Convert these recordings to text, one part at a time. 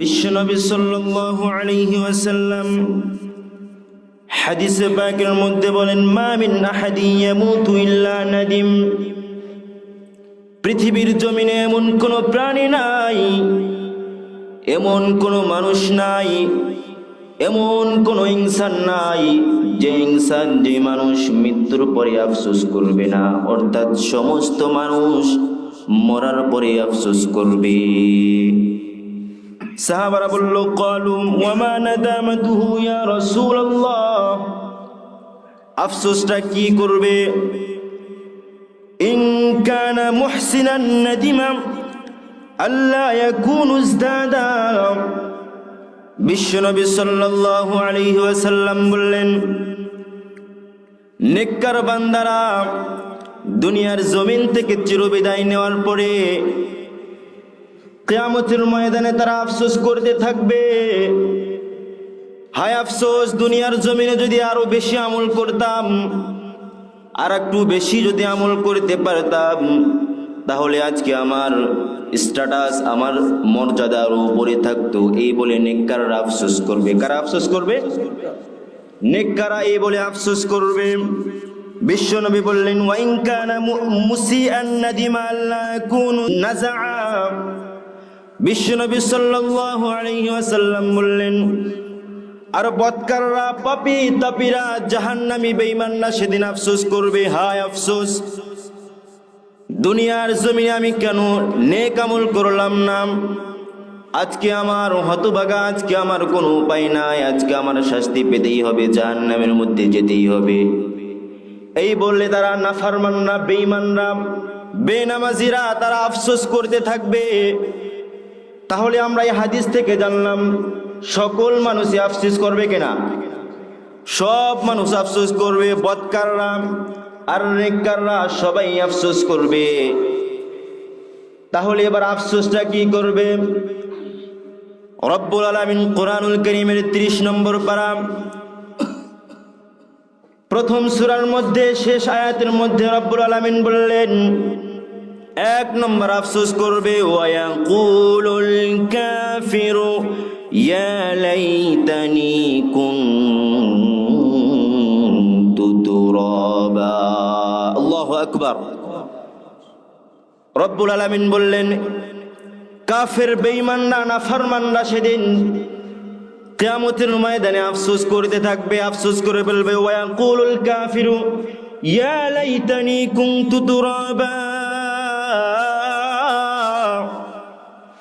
বিশ্বনবী সাল্লাল্লাহু আলাইহি ওয়াসাল্লাম হাদিসে পাকের মধ্যে বলেন, মা মিন আহাদিন ইয়ামুতু ইল্লা নাদিম। পৃথিবীর জমিনে এমন কোনো প্রাণী নাই, এমন কোনো মানুষ নাই, এমন কোনো ইনসান নাই যে ইনসান যে মানুষ মৃত্যুর পরে আফসোস করবে না, অর্থাৎ সমস্ত মানুষ মরার পরে আফসোস করবে। সাহাবারা বলল, কালু ওয়ামা নাদামাতুহু ইয়া রাসূলুল্লাহ? আফসোসটা কি করবে? ইন কানা মুহসিনান নাদিমা আল্লাহ ইয়াকুনু ইজদাদা। বিশ্বনবী সাল্লাল্লাহু আলাইহি ওয়াসাল্লাম বললেন, নেককার বান্দারা, দুনিয়ার জমিন থেকে চিরবিদায় নেওয়ার পরে কেয়ামতের ময়দানে তারা আফসোস করতে থাকবে। হায় আফসোস, দুনিয়ার জমিনে যদি আরও বেশি আমল করতাম, আর একটু বেশি যদি আমল করতে পারতাম, তাহলে আজকে আমার স্ট্যাটাস আমার মর্যাদা আরও উপরে থাকতো। এই বলে নেককাররা আফসোস করবে। কারা আফসোস করবে? নেককারা এই বলে আফসোস করবে। বিশ্বনবী বললেন, ওয়াইন কানা মুসিআন নাদিমা আল্লাহ কুনু নাযাআ। বিশ্বনবী সাল্লাল্লাহু আলাইহি ওয়াসাল্লাম বললেন, আর বৎকাররা পাপী তাপিরা জাহান্নামী বেঈমানরা সেদিন আফসোস করবে। হায় আফসোস, দুনিয়ার জমিনে আমি কেন নেক আমল করলাম না? আজকে আমার হতভাগা, আজকে আমার কোনো উপায় নাই, আজকে আমার শাস্তি পেতেই হবে, জাহান্নামের মধ্যে যেতেই হবে। এই বললে তারা নাফারমানরা, বেঈমানরা, বেনামাজিরা তারা আফসোস করতে থাকবে। তাহলে আমরা এই হাদিস থেকে জানলাম, সকল মানুষই আফসোস করবে কিনা? সব মানুষ আফসোস করবে, বৎকাররা আর নেককাররা সবাই আফসোস করবে। তাহলে এবার আফসোসটা কি করবে? রব্বুল আলামিন কোরআনুল করিমের 30 নম্বর পারা, প্রথম সূরার মধ্যে শেষ আয়াতের মধ্যে রব্বুল আলামিন বললেন এক নম্বর আফসোস করবে ওয়াকুলুল কাফিরু, ইয়া লাইতানি কুনতু তুরাবা। আল্লাহু আকবার। রব্বুল আলামিন বললেন, কাফের বেঈমানরা, নাফরমানরা সেদিন কিয়ামতের ময়দানে আফসোস করতে থাকবে, আফসোস করে বলবে ওয়াকুলুল কাফিরু, ইয়া লাইতানি কুনতু তুরাবা।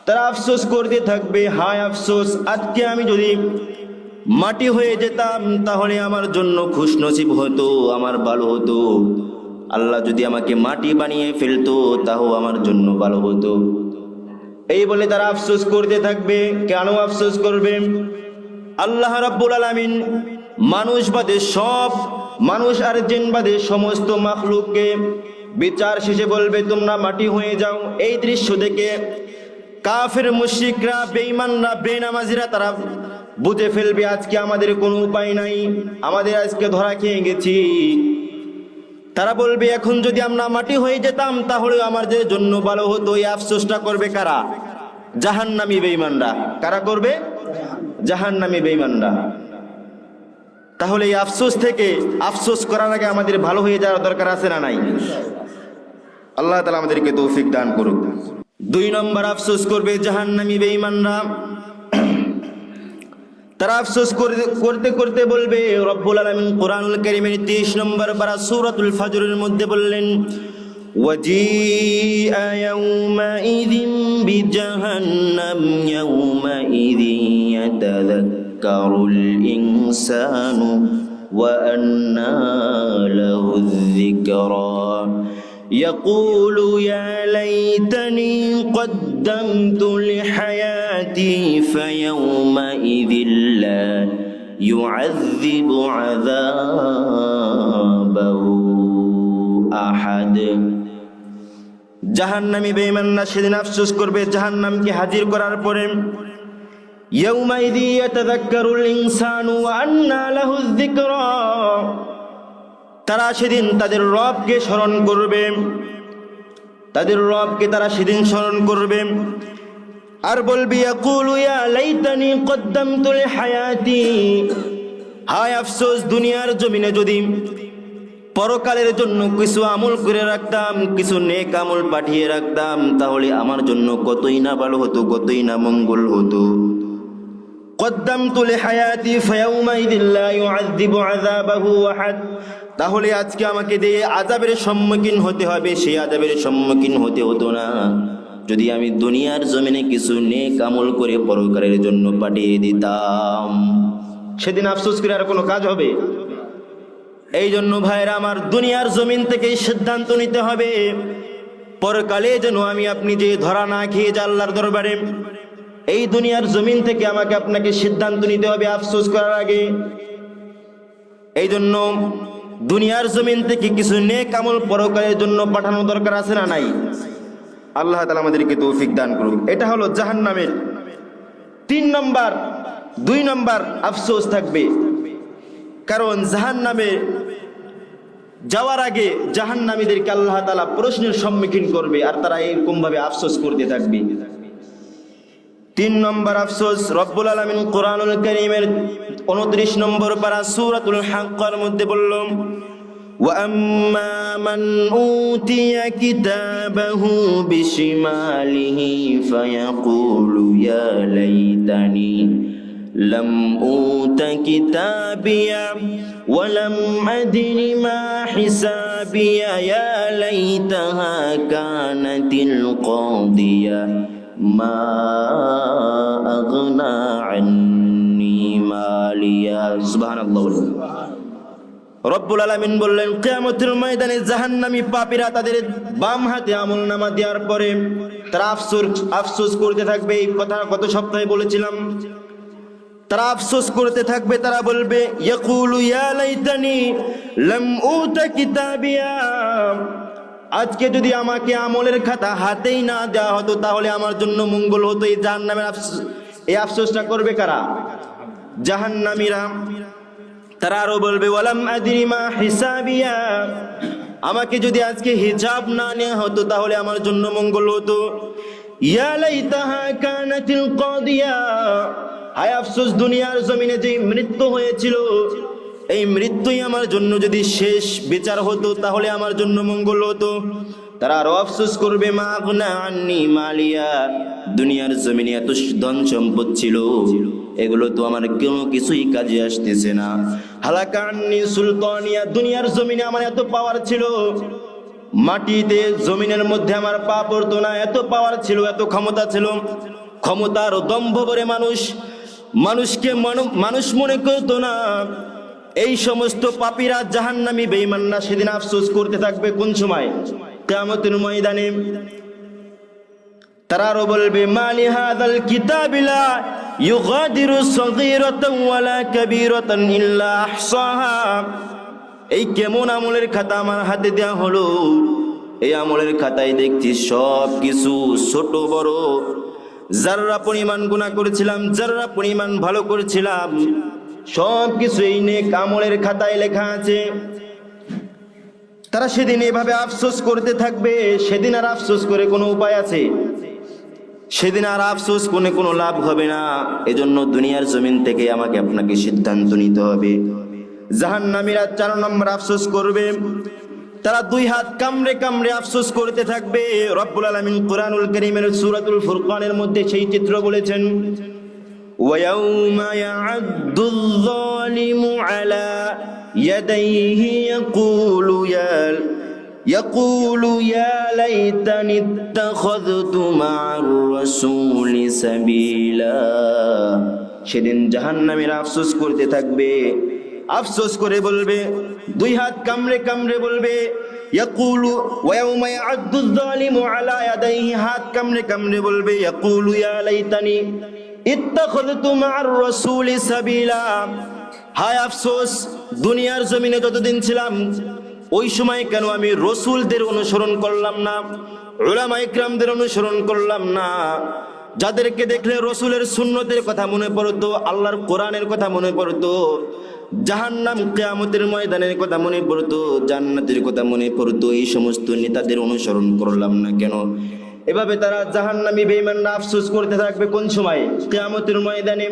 তারা আফসোস করতে থাকবে, হায় আফসোস, আজকে আমি যদি মাটি হয়ে যেতাম, তাহলে আমার জন্য খুশ নসিব হতো, আমার ভালো হতো। আল্লাহ যদি আমাকে মাটি বানিয়ে ফেলতো তাও আমার জন্য ভালো হতো। এই বলে তারা আফসোস করতে থাকবে। কেন আফসোস করবে? আল্লাহ রাব্বুল আলামিন মানুষ বাদে সব মানুষ আর জিন বাদে সমস্ত মাখলুককে বিচার শেষে বলবে, তোমরা মাটি হয়ে যাও। এই দৃশ্য দেখে কাফের মুশিকরা বেঈমানরা, বেনামাজিরা, তারা বুঝে ফেলবে আজকে আমাদের কোনো উপায় নাই, আমাদের আজকে ধরা খেয়ে গেছি। তারা বলবে, এখন যদি আমরা মাটি হয়ে যেতাম তাহলে আমাদের জন্য ভালো হতো। এই আফসোসটা করবে কারা? জাহান্নামী বেঈমানরা। কারা করবে? জাহান্নামী বেঈমানরা। তাহলে এই আফসোস থেকে আফসোস করার আগে আমাদের ভালো হয়ে যাওয়ার দরকার আছে না নাই? আল্লাহ তালা আমাদেরকে তৌফিক দান করুক। দুই নম্বর আফসোস করবে জাহান্নামী বেঈমানরা তারা আফসোস করতে করতে করতে বলবে রব্বুল আলামিন কোরআনুল কারীমের 30 নম্বর পারা সূরাতুল ফজরের মধ্যে বললেন وجيء يومئذ بجهنم يومئذ يتذكر الإنسان وأنى له الذكرى يقول يا ليتني قدمت لحياتي فيومئذ لا يعذب عذابه أحد জাহান্নামী বেঈমানরা সেদিন আফসোস করবে জাহান্নামকে হাজির করার পরে ইয়াউমাইদি ইয়াতাযাক্কারুল ইনসানু ওয়া আন্না লাহুয যিকরা তারা সেদিন তাদের রবকে স্মরণ করবে। তাদের রবকে তারা সেদিন স্মরণ করবে। আর বলবি লাইতানি কদ্দামতু লিহায়াতি। হায় আফসোস, দুনিয়ার জমিনে যদি পরকালের জন্য কিছু আমল করে রাখতাম, কিছু নেক আমল পাঠিয়ে রাখতাম, তাহলে আমার জন্য কতই না ভালো হতো, কতই না মঙ্গল হতো। قدمت لحياتي فيومئذ لا يعذب عذابه احد তাহলে আজকে আমাকে দিয়ে আজাবের সম্মুখীন হতে হবে সেই আজাবের সম্মুখীন হতে হতো না যদি আমি দুনিয়ার জমিনে কিছু নেক আমল করে পরকারের জন্য পাঠিয়ে দিতাম সেদিন আফসোস করে আর কোনো কাজ হবে এই জন্য ভাইরা আমার দুনিয়ার জমিন থেকে সিদ্ধান্ত নিতে হবে পরকালে যেন আমি আপনি যে ধরা না খেয়ে যে আল্লাহর দরবারে এই দুনিয়ার জমিন থেকে আমাকে আপনাকে সিদ্ধান্ত নিতে হবে আফসোস করার আগে। এই জন্য দুনিয়ার জমিন থেকে কিছু নেক আমল পরকালের জন্য পাঠানো দরকার আছে না নাই? আল্লাহ তালা আমাদেরকে তৌফিক দান করুক। এটা হলো জাহান্নামের তিন নম্বর, দুই নম্বর আফসোস থাকবে। কারণ জাহান্নামে যাওয়ার আগে জাহান্নামীদেরকে আল্লাহ তালা প্রশ্নের সম্মুখীন করবে আর তারা এরকম ভাবে আফসোস করতে থাকবে। তিন নম্বর আফসোস রব্বুল আলমিন কোরআনুল করিমের উনত্রিশ নম্বর পারা সুরাতুল হাক্কার মধ্যে বললাম وأما من أوتي كتابه بشماله فيقول يا ليتني لم أوت كتابيا ولم أدر ما حسابيا يا ليتها كانت القاضية ما أغنى عني ماليا سبحان الله রব্বুল আলমিন বললেন কেয়ামতের ময়দানে জাহান্নামী পাপীরা তাদের বাম হাতে আমল নামা দেওয়ার পরে তারা আফসোস আফসোস করতে থাকবে এই কথা গত সপ্তাহে বলেছিলাম তারা আফসোস করতে থাকবে তারা বলবে ইয়াকুলু ইয়া লাইতানি লাম উতা কিতাবিয়া আজকে যদি আমাকে আমলের খাতা হাতেই না দেওয়া হতো, তাহলে আমার জন্য মঙ্গল হতো। এই জাহান্নামের আফসোস, এই আফসোসটা করবে কারা? জাহান জাহান্নামীরা। তারা আরও বলবে, ওয়ালাম হিসাবিয়া। আমাকে যদি আজকে হিজাব না নেওয়া হতো, তাহলে আমার জন্য মঙ্গল হতো। হায় আফসোস, দুনিয়ার জমিনে যে মৃত্যু হয়েছিল এই মৃত্যুই আমার জন্য যদি শেষ বিচার হতো, তাহলে আমার জন্য মঙ্গল হতো। তারা আরও আফসোস করবে, মা আন্নি মালিয়া, দুনিয়ার জমিনে এত ধন সম্পদ ছিল, এগুলো তো আমার কোনো কিছুই কাজে আসতেছে না। হালাকা আন্নি সুলতানিয়া, দুনিয়ার জমিনে আমার এত পাওয়ার ছিল, মাটিতে, জমিনের মধ্যে আমার পা পড়তো না, এত পাওয়ার ছিল, এত ক্ষমতা ছিল। ক্ষমতার দম্ভ ভরে মানুষ, মানুষকে মানু- মানুষ মনে করতো না এই সমস্ত পাপীরা জাহান্নামী বেঈমানরা সেদিন আফসোস করতে থাকবে কোন সময়? কিয়ামতের ময়দানে। তারা আরও বলবে মালি হাদাল কিতাবিলা ইউগাদিরু সগীরাতান ওয়ালা কাবীরাতান ইল্লা আহসাহা। এই কেমন আমলের খাতা আমার হাতে দেওয়া হলো? এই আমলের খাতায় দেখছি সব কিছু ছোট বড়। যারা পরিমাণ গুণা করেছিলাম যারা পরিমাণ ভালো করেছিলাম সব কিছু এই নেক আমলের খাতায় লেখা আছে। তারা সেদিন এভাবে আফসোস করতে থাকবে, সেদিন আর আফসোস করে কোনো উপায় আছে? সেদিন আর আফসোস কোনে কোনো লাভ হবে না। এজন্য দুনিয়ার জমিন থেকে আমাকে আপনাকে সিদ্ধান্ত নিতে হবে। জাহান্নামীরা চার নম্বর আফসোস করবে। তারা দুই হাত কামড়ে কামড়ে আফসোস করতে থাকবে। রব্বুল আলামিন কোরআনুল করিমের সুরাতুল ফুরকানের মধ্যে সেই চিত্র বলেছেন ويوم يعد الظالم على يديه يقول يا يقول يا ليتني اتخذت مع الرسول سبيلا সেদিন জাহান্নামীর আফসোস করতে থাকবে আফসোস করে বলবে দুই হাত কামড়ে কামড়ে বলবে ইয়াকুলু ওয়ায়াউমা ইয়া'আদ্দু যালিমু আলা ইয়াদাইহি হাত কামড়ে কামড়ে বলবে ইয়াকুলু ইয়া লাইতানি হায় আফসোস, দুনিয়ার জমিনে যতদিন ছিলাম, ওই সময় কেন আমি রসুলদের অনুসরণ করলাম না ওলামা ইকরামদের অনুসরণ করলাম না? যাদেরকে দেখলে রসুলের সুন্নতের কথা মনে পড়তো, আল্লাহর কোরআনের কথা মনে পড়তো, জাহান্নাম, কেয়ামতের ময়দানের কথা মনে পড়তো, জান্নাতের কথা মনে পড়তো, এই সমস্ত নেতাদের অনুসরণ করলাম না কেন? এভাবে তারা জাহান্নামী বেঈমানরা আফসোস করতে থাকবে কোন সময়? কিয়ামতের ময়দানে।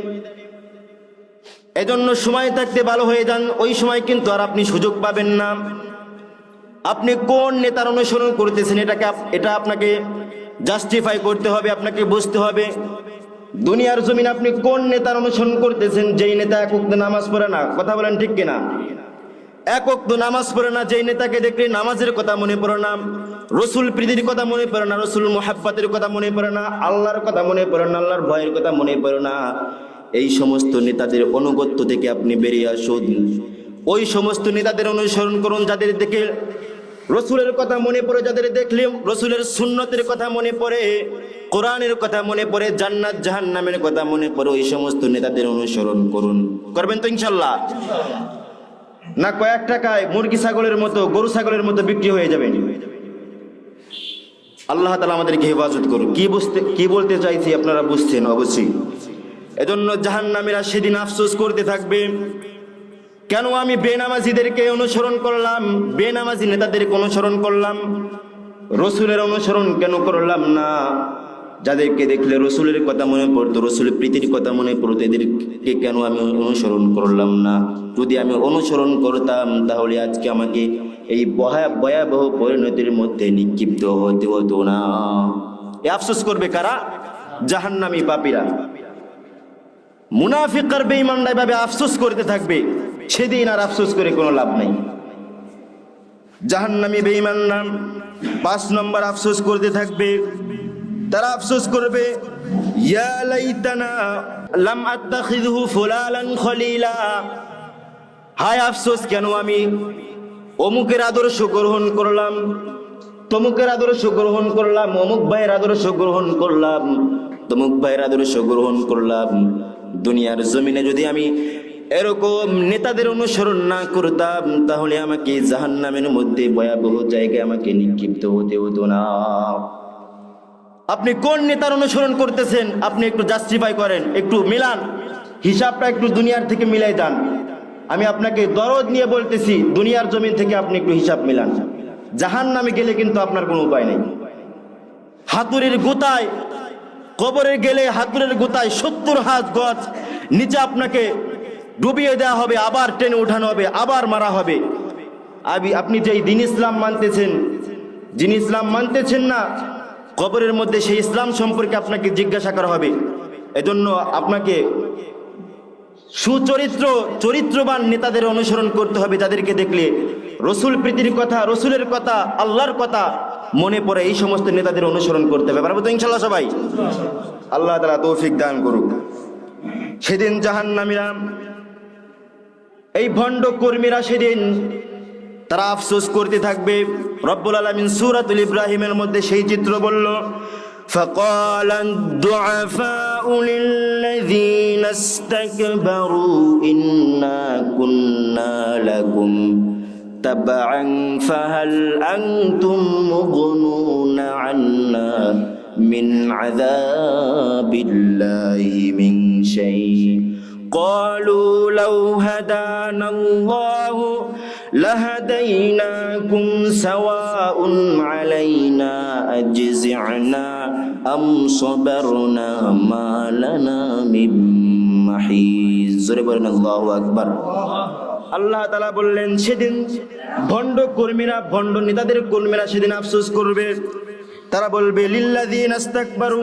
এজন্য সময় থাকতে ভালো হয়ে যান, ওই সময় কিন্তু আর আপনি সুযোগ পাবেন না। আপনি কোন নেতার অনুসরণ করতেছেন, এটাকে এটা আপনাকে জাস্টিফাই করতে হবে, আপনাকে বুঝতে হবে। দুনিয়ার জমিন আপনি কোন নেতার অনুসরণ করতেছেন, যেই নেতা এক উক্ত নামাজ পড়ে না, কথা বলেন ঠিক কিনা? এক উক্ত নামাজ পড়ে না, যেই নেতাকে দেখলে নামাজের কথা মনে পড়ে না, রসুল প্রীতির কথা মনে পড়ে না, রসুল মোহাব্বাতের কথা মনে পড়ে না, আল্লাহর কথা মনে পড়ে না, আল্লাহর ভয়ের কথা মনে পড়ে না, এই সমস্ত নেতাদের অনুগত্য থেকে আপনি বেরিয়ে আসুন। ওই সমস্ত নেতাদের অনুসরণ করুন, যাদের দেখে রসুলের কথা মনে পড়ে, যাদের দেখলে রসুলের সুন্নতের কথা মনে পড়ে, কোরআনের কথা মনে পড়ে, জান্নাত জাহান্নামের কথা মনে পড়ে, ওই সমস্ত নেতাদের অনুসরণ করুন। করবেন তো ইনশাল্লাহ? না কয়েক টাকায় মুরগি ছাগলের মতো, গরু ছাগলের মতো বিক্রি হয়ে যাবে। আল্লাহ তালা আমাদেরকে হেফাজত করুন কি বুঝতে, কি বলতে চাইছি আপনারা বুঝছেন অবশ্যই। এজন্য জাহান্নামীরা সেদিন আফসোস করতে থাকবে, কেন আমি বেনামাজিদেরকে অনুসরণ করলাম, বেনামাজি নেতাদেরকে অনুসরণ করলাম, রসুলের অনুসরণ কেন করলাম না? যাদেরকে দেখলে রসুলের কথা মনে পড়তো, রসুলের প্রীতির কথা মনে পড়তো, এদেরকে কেন আমি অনুসরণ করলাম না? যদি আমি অনুসরণ করতাম, তাহলে আজকে আমাকে এই ভয়া, ভয়াবহ পরিণতির মধ্যে নিক্ষিপ্ত হতে হতো না। এ আফসোস করবে কারা? জাহান্নামী পাপীরা। মুনাফিক আর বেঈমানরা এভাবে আফসোস করতে থাকবে, সেদিন আর আফসোস করে কোনো লাভ নাই। জাহান্নামী বেঈমানরা পাঁচ নম্বর আফসোস করতে থাকবে তারা আফসোস করবে, ইয়া লাইতানা লাম আত্তাখিযহু ফুলালান খলিলা। হায় আফসোস, কেন আমি অমুকের আদর্শ গ্রহণ করলাম, তমুকের আদর্শ গ্রহণ করলাম, অমুক ভাইয়ের আদর্শ গ্রহণ করলাম, তমুক ভাইয়ের আদর্শ গ্রহণ করলাম। দুনিয়ার জমিনে যদি আমি এরকম নেতাদের অনুসরণ না করতাম, তাহলে আমাকে জাহান্নামের মধ্যে ভয়াবহ জায়গায় আমাকে নিক্ষিপ্ত হতে হতো না। আপনি কোন নেতার অনুসরণ করতেছেন? আপনি একটু জাস্টিফাই করেন, একটু মিলান। হিসাবটা একটু দুনিয়ার থেকে মিলাই যান আমি আপনাকে দরদ নিয়ে বলতেছি, দুনিয়ার জমিন থেকে আপনি একটু হিসাব মিলান। জাহান নামে গেলে কিন্তু আপনার কোনো উপায় নেই। হাতুরের গোতায়, কবরে গেলে হাতুরের গোতায় সত্তর হাত গছ, নিচে আপনাকে ডুবিয়ে দেওয়া হবে, আবার টেনে উঠানো হবে, আবার মারা হবে। আপনি যেই দিন ইসলাম মানতেছেন, যিনি ইসলাম মানতেছেন না কবরের মধ্যে সেই ইসলাম সম্পর্কে আপনাকে জিজ্ঞাসা করা হবে। এজন্য আপনাকে সুচরিত্র, চরিত্রবান নেতাদের অনুসরণ করতে হবে যাদেরকে দেখলে রসুল প্রীতির কথা, রসুলের কথা, আল্লাহর কথা মনে পড়ে, এই সমস্ত নেতাদের অনুসরণ করতে হবে। পারব তো ইনশাল্লাহ সবাই? আল্লাহ তালা তৌফিক দান করুক। সেদিন জাহান্নামীরা, এই ভণ্ড কর্মীরা সেদিন তারা আফসোস করতে থাকবে রব্বুল আলমিন সুরাতুল ইব্রাহিমের মধ্যে সেই চিত্র বলল فقال الضعفاء للذين استكبروا إنا كنا لكم تبعا فهل أنتم مغنون عنا من عذاب الله من شيء قالوا لو هدانا الله لهديناكم سواء علينا أجزعنا أم صبرنا ما لنا من محيص জোরে বলেন আল্লাহু আকবার আল্লাহ তালা বললেন সেদিন ভণ্ড কর্মীরা ভণ্ড নেতাদের কর্মীরা সেদিন আফসোস করবে তারা বলবে লিল্লাযীন আস্তাকবারু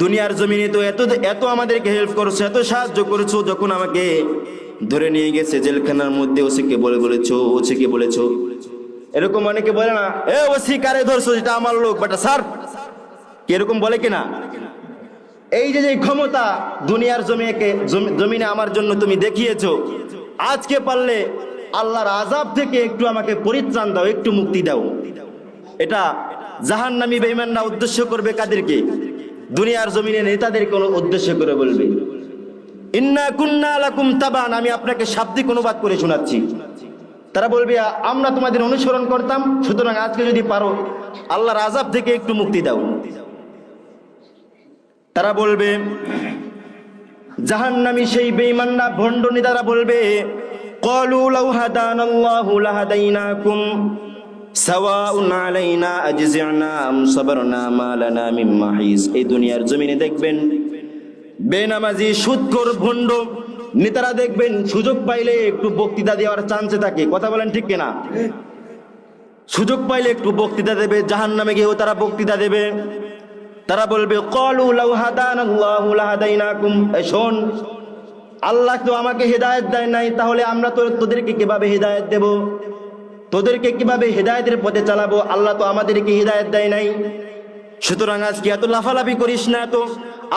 দুনিয়ার জমিনে তো এত এত আমাদেরকে হেল্প করছ, এত সাহায্য করেছ, যখন আমাকে ধরে নিয়ে গেছে জেলখানার মধ্যে ওসিকে বলে বলেছ ওসিকে বলেছ। এরকম অনেকে বলে না, এ ওসি, কারে ধরছো? যেটা আমার লোক, বাটা স্যার। এরকম বলে কিনা? এই যে যে ক্ষমতা দুনিয়ার জমিকে জমিনে আমার জন্য তুমি দেখিয়েছো, আজকে পারলে আল্লাহর আজাব থেকে একটু আমাকে পরিত্রাণ দাও, একটু মুক্তি দাও। এটা জাহান্নামী বেঈমানরা উদ্দেশ্য করবে কাদেরকে? দুনিয়ার জমিনে নেতাদের কোনো উদ্দেশ্য করে বলবে। ইন্না কুন্না লাকুম তাবান, আমি আপনাকে শাব্দিক অনুবাদ করে শোনাচ্ছি। তারা বলবে, আমরা তোমাদের অনুসরণ করতাম, সুতরাং আজকে যদি পারো, আল্লাহর আজাব থেকে একটু মুক্তি দাও। তারা বলবে, জাহান্নামী সেই বেঈমানরা ভণ্ড নেতারা বলবে, কলু লাউ হাদানাল্লাহু লাহাদাইনাকুম। আম এই দুনিয়ার দেখবেন বেনামাজি ভণ্ড নেতারা দেখবেন সুযোগ পাইলে একটু বক্তৃতা দেওয়ার চান্সে থাকে। কথা বলেন ঠিক কিনা? সুযোগ পাইলে একটু বক্তৃতা দেবে জাহান নামে গিয়েও তারা বক্তৃতা দেবে। তারা বলবে শোন, আল্লাহ তো আমাকে হেদায়েত দেয় নাই, তাহলে আমরা তো তোদেরকে কীভাবে হেদায়েত দেব? তোদেরকে কীভাবে হৃদায়তের পথে চালাবো? আল্লাহ তো আমাদেরকে হৃদায়ত দেয় নাই। সুতরাং আজকে এত লাফালাফি করিস না তো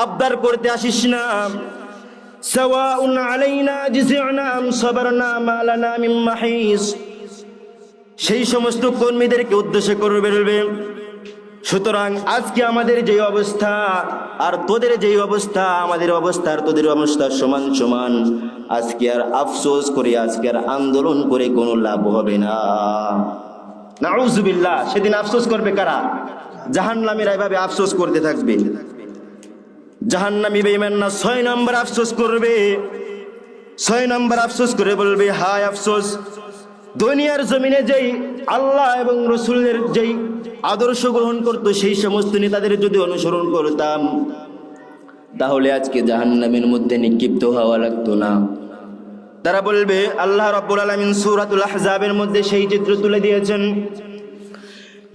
আবদার করতে আসিস না। সেই সমস্ত কর্মীদেরকে উদ্দেশ্য করবে সুতরাং আজকে আমাদের যে অবস্থা, আর তোদের যেই অবস্থা, আমাদের অবস্থা, আর তোদের অবস্থা সমান সমান। আজকে আর আফসোস করে, আজকে আর আন্দোলন করে কোনো লাভ হবে না। নাউজুবিল্লাহ, সেদিন আফসোস করবে কারা? জাহান্নামীরা এভাবে আফসোস করতে থাকবে। জাহান্নামী বেঈমান না ছয় নম্বর আফসোস করবে। ছয় নম্বর আফসোস করে বলবে, হায় আফসোস, দুনিয়ার জমিনে যেই আল্লাহ এবং রসুলের যেই আদর্শ গ্রহণ করতো সেই সমস্ত নেতাদের যদি অনুসরণ করতাম তাহলে আজকে জাহান্নামের মধ্যে নিক্ষিপ্ত হওয়া লাগতো না তারা বলবে আল্লাহ রাব্বুল আলামিন সূরাতুল আহজাবের মধ্যে সেই চিত্র তুলে দিয়েছেন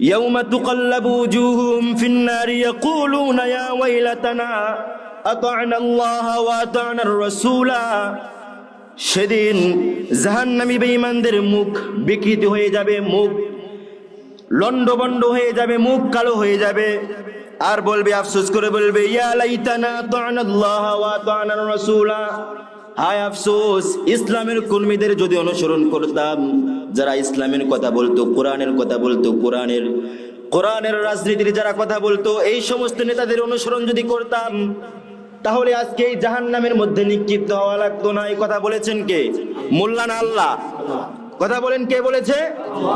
يوم تقلب وجوههم في النار يقولون يا ويلتنا أطعنا الله وأطعنا الرسول সেদিন জাহান্নামী বেঈমানদের মুখ বিকৃত হয়ে যাবে মুখ লন্ডবন্ড হয়ে যাবে, মুখ কালো হয়ে যাবে। আর বলবে, আফসোস করে বলবে হায় আফসোস, ইসলামের কর্মীদের যদি অনুসরণ করতাম, যারা ইসলামের কথা বলতো, কোরআনের কথা বলতো, কোরআনের কোরআনের রাজনীতির যারা কথা বলতো, এই সমস্ত নেতাদের অনুসরণ যদি করতাম, তাহলে আজকে এই জাহান নামের মধ্যে নিক্ষিপ্ত হওয়া লাগতো না। এই কথা বলেছেন কে? মোল্লা না আল্লাহ। কথা বলেন কে বলেছে?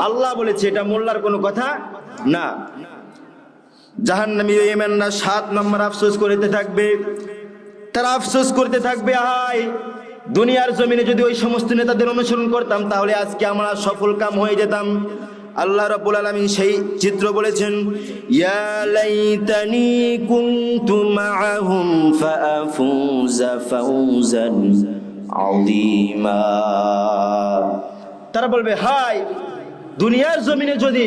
আল্লাহ বলেছে, এটা মোল্লার কোনো কথা না। জাহান্নামী ইয়েমেনরা সাত নম্বর আফসোস করতে থাকবে। তারা আফসোস করতে থাকবে হায় দুনিয়ার জমিনে যদি ওই সমস্ত নেতাদের অনুসরণ করতাম, তাহলে আজকে আমরা সফল কাম হয়ে যেতাম। আল্লাহ রাব্বুল আলামিন সেই চিত্র বলেছেন, ইয়া তারা বলবে হাই দুনিয়ার জমিনে যদি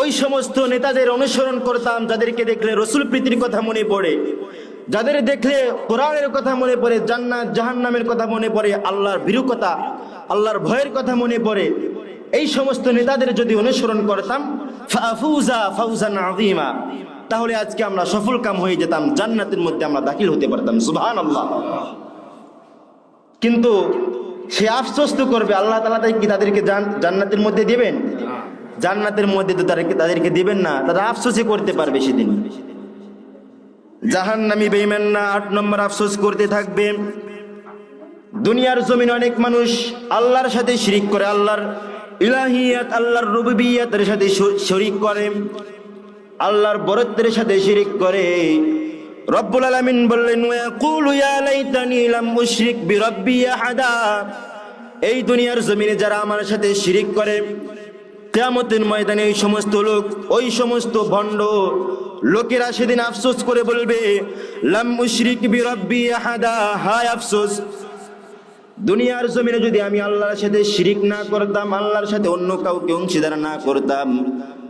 ওই সমস্ত নেতাদের অনুসরণ করতাম, যাদেরকে দেখলে রসুল প্রীতির কথা মনে পড়ে, যাদের দেখলে কোরআনের কথা মনে পড়ে, জান্নাত, জাহান্নামের কথা মনে পড়ে, আল্লাহর বিরুকতা, আল্লাহর ভয়ের কথা মনে পড়ে, এই সমস্ত নেতাদের যদি অনুসরণ করতাম, ফাফুজা, ফাউজান আযীমা, তাহলে আজকে আমরা সফল কাম হয়ে যেতাম, জান্নাতের মধ্যে আমরা দাখিল হতে পারতাম, সুবহানাল্লাহ। কিন্তু সে আফসোস তো করবে। আল্লাহ তালা তাই কি তাদেরকে জান্নাতের মধ্যে দেবেন? জান্নাতের মধ্যে তো তাদেরকে তাদেরকে দেবেন না। তারা আফসোসই করতে পারবে সেদিন। জাহান্নামী বেইমান না আট নম্বর আফসোস করতে থাকবে। দুনিয়ার জমিন অনেক মানুষ আল্লাহর সাথে শিরিক করে, আল্লাহর ইলাহিয়াত, আল্লাহর রুবিয়াতের সাথে শরিক করে। আল্লাহর বরত্বের সাথে শিরিক করে। রব্বুল আলামিন বললেন, ওয়াকুলু ইয়া লাইতানি লাম উশরিক বিরাব্বি আহাদা। এই দুনিয়ার জমিনে যারা আমার সাথে শিরিক করে, কেয়ামতের ময়দানে ওই সমস্ত লোক, ওই সমস্ত ভণ্ড লোকেরা সেদিন আফসোস করে বলবে, লাম উশরিক বিরাব্বি আহাদা। হায় আফসোস! দুনিয়ার জমিনে যদি আমি আল্লাহর সাথে শিরিক না করতাম, আল্লাহর সাথে অন্য কাউকে অংশীদার না করতাম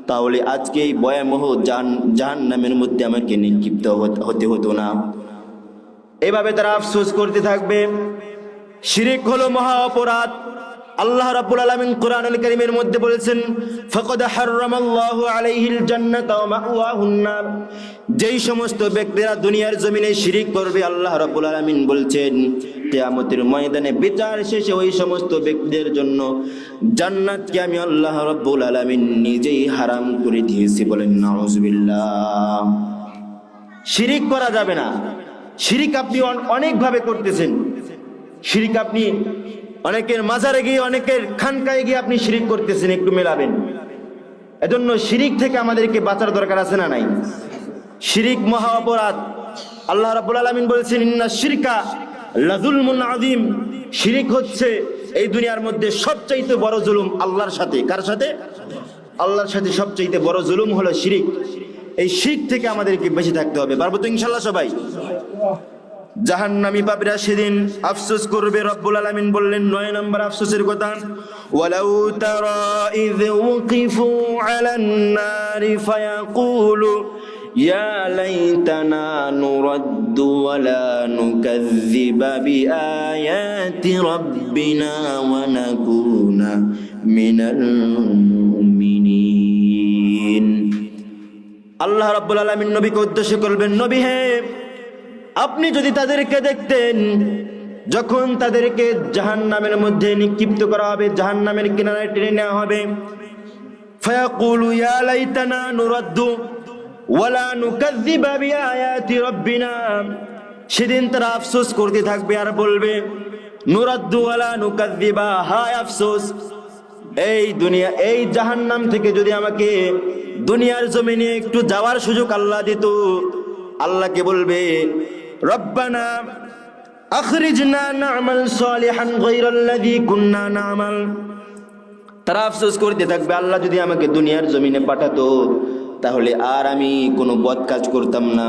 তাহলে আজকে এই ভয়াবহ জান জাহান নামের মধ্যে আমাকে নিক্ষিপ্ত হতে হতো না। এভাবে তারা আফসোস করতে থাকবে। শিরিক হলো মহা অপরাধ। আল্লাহ রাব্বুল আলামিন কোরআনুল কারীমের মধ্যে বলেছেন, ফাকাদ হাররামাল্লাহু আলাইহিল জান্নাতা ওয়া মাওয়াহুন নার। যেই সমস্ত ব্যক্তিরা দুনিয়ার জমিনে শিরিক করবে, আল্লাহ রাব্বুল আলামিন বলছেন কিয়ামতের ময়দানে বিচার শেষে ওই সমস্ত ব্যক্তিদের জন্য জান্নাতকে আমি আল্লাহ রাব্বুল আলামিন নিজেই হারাম করে দিয়েছি বলেন, নাউজুবিল্লাহ। শিরিক করা যাবে না। শিরিক আপনি অন- অনেকভাবে করতেছেন। শিরিক আপনি অনেকের মাজারে গিয়ে, অনেকের খানকায় গিয়ে আপনি শিরিক করতেছেন, একটু মেলাবেন। এজন্য শিরিক থেকে আমাদেরকে বাঁচার দরকার আছে না নাই? শিরিক মহা অপরাধ আল্লাহ রাব্বুল আলামিন বলেছেন, ইন্না শিরকা লাযুলমুন আযীম, শিরিক হচ্ছে এই দুনিয়ার মধ্যে সবচাইতে বড় জুলুম আল্লাহর সাথে। কার সাথে? আল্লাহর সাথে সবচাইতে বড় জুলুম হলো শিরিক। এই শিখ থেকে আমাদেরকে বেঁচে থাকতে হবে। পারব তো ইনশাল্লাহ সবাই? জাহান্নামী পাপীরা সেদিন আফসোস করবে, রব্বুল আলামিন বললেন, নয় নম্বর আফসোসের কথা, ওয়ালাউ তারা ইয ওয়াকিফু আলান নারি ফায়াকুলু নুকাযযিবা বিআয়াতি রাব্বিনা ওয়া নাকুনা মিনাল মুমিনিন আল্লাহ রাব্বুল আলামিন নবীকে উদ্দেশ্য করবেন, নবী হে, আপনি যদি তাদেরকে দেখতেন, যখন তাদেরকে জাহান নামের মধ্যে নিক্ষিপ্ত করা হবে জাহান নামের কিনারায় টেনে নেওয়া হবে, ফায়াকুলু, ইয়া লাইতানা নুরাদ্দু ওয়ালা নুকাযযিবা বিআয়াতি রাব্বিনা। সেদিন তারা আফসোস করতে থাকবে আর বলবে, নুরাদ্দু ওয়ালা নুকাযযিবা হায় আফসোস। এই দুনিয়া, এই জাহান্নাম থেকে যদি আমাকে দুনিয়ার জমিনে একটু যাওয়ার সুযোগ আল্লাহ দিত আল্লাহকে বলবে, রব্বানা আখরিজনা না'মাল সালিহান গায়রাল্লাযী কুন্না না'মাল। তারা আফসোস করতে থাকবে, আল্লাহ যদি আমাকে দুনিয়ার জমিনে পাঠাতো তাহলে আর আমি কোনো বদ কাজ করতাম না।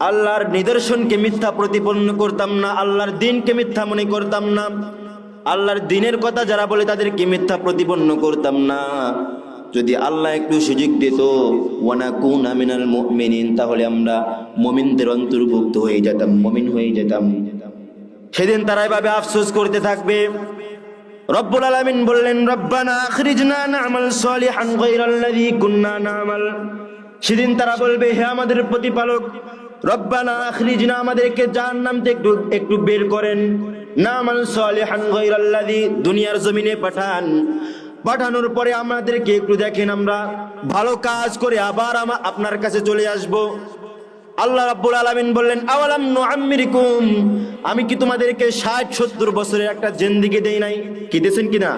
আল্লাহর নিদর্শনকে মিথ্যা প্রতিপন্ন করতাম না, আল্লাহর দিনকে মিথ্যা মনে করতাম না। আল্লাহর দিনের কথা যারা বলে তাদেরকে মিথ্যা প্রতিপন্ন করতাম না। যদি আল্লাহ একটু সুযোগ দিত ওয়ানা কুন আমিনাল মুমিনিন, তাহলে আমরা মুমিনদের অন্তর্ভুক্ত হয়ে যেতাম, মুমিন হয়ে যেতাম। সেদিন তারা এভাবে আফসোস করতে থাকবে। রব্বুল আলামিন বললেন, রব্বানা আখরিজনা না'মাল সালিহান গায়রাল্লাযী কুন্না না'মাল। সেদিন তারা বলবে, হে আমাদের প্রতিপালক, রব্বানা আখরিজনা আমাদেরকে জাহান্নাম থেকে একটু একটু বের করেন। না'মাল সালিহান গায়রাল্লাযী দুনিয়ার জমিনে পাঠান। পাঠানোর পরে আমাদেরকে একটু দেখেন আমরা। ভালো কাজ করে আবার আপনার কাছে চলে আসব। আল্লাহ রাব্বুল আলামিন বললেন, আওয়ালাম নুআম্মিরিকুম? আমি কি তোমাদেরকে 60 70 বছরের একটা জিন্দেগি দেই নাই? কি দিয়েছেন কিনা?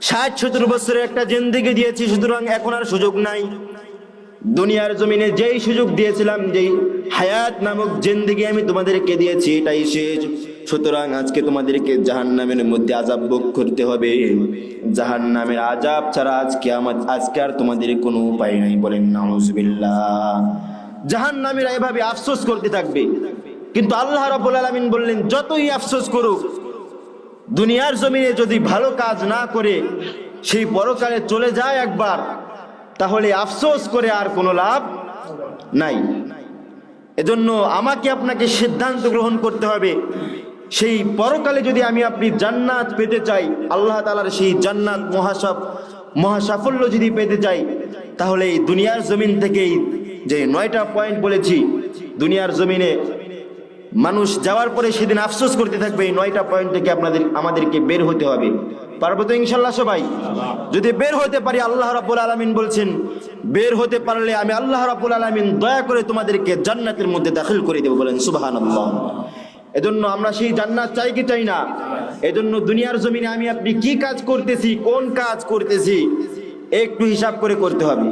60 70 বছরের একটা জিন্দেগি দিয়েছি, সুতরাং এখন আর সুযোগ নাই। দুনিয়ার জমিনে যেই সুযোগ দিয়েছিলাম, যেই হায়াত নামক জিন্দেগি আমি তোমাদেরকে দিয়েছি, এটাই শেষ। সুতরাং আজকে তোমাদেরকে জাহান্নামের মধ্যে আজাব ভোগ করতে হবে। জাহান্নামের আজাব ছাড়া আজকে আমার আজকে আর তোমাদের কোনো উপায় নাই বলেন, নাউজুবিল্লাহ। জাহান নামীরা এভাবে আফসোস করতে থাকবে। কিন্তু আল্লাহ রাব্বুল আলামিন বললেন, যতই আফসোস করুক, দুনিয়ার জমিনে যদি ভালো কাজ না করে, সেই পরকালে চলে যায় একবার, তাহলে আফসোস করে আর কোনো লাভ নাই। এজন্য আমাকে আপনাকে সিদ্ধান্ত গ্রহণ করতে হবে, সেই পরকালে যদি আমি আপনি জান্নাত পেতে চাই, আল্লাহ তালার সেই জান্নাত মহাসাফ মহাসাফল্য যদি পেতে চাই, তাহলে এই দুনিয়ার জমিন থেকেই যে নয়টা পয়েন্ট বলেছি, দুনিয়ার জমিনে মানুষ যাওয়ার পরে সেদিন আফসোস করতে থাকবে, এই নয়টা পয়েন্ট থেকে আপনাদের, আমাদেরকে বের হতে হবে। পারব তো ইনশাল্লাহ সবাই? যদি বের হতে পারি, আল্লাহ রাব্বুল আলামিন বলছেন, বের হতে পারলে আমি আল্লাহ রাব্বুল আলামিন দয়া করে তোমাদেরকে জান্নাতের মধ্যে দাখিল করে দেবো বলেন, সুবহানাল্লাহ। এজন্য আমরা সেই জান্নাত চাই কি চাই না? এজন্য দুনিয়ার জমিনে আমি আপনি কি কাজ করতেছি, কোন কাজ করতেছি, একটু হিসাব করে করতে হবে।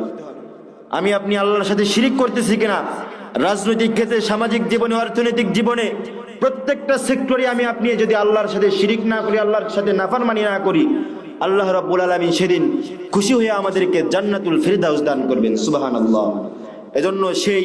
আমি আপনি আল্লাহর সাথে শিরিক করতেছি কিনা? রাজনৈতিক ক্ষেত্রে, সামাজিক জীবনে, অর্থনৈতিক জীবনে, প্রত্যেকটা সেক্টরে আমি আপনি যদি আল্লাহর সাথে শিরিক না করি, আল্লাহর সাথে নাফারমানি না করি, আল্লাহ রাব্বুল আলামিন সেদিন খুশি হয়ে আমাদেরকে জান্নাতুল ফিরদাউস দান করবেন, সুবহানাল্লাহ। এজন্য সেই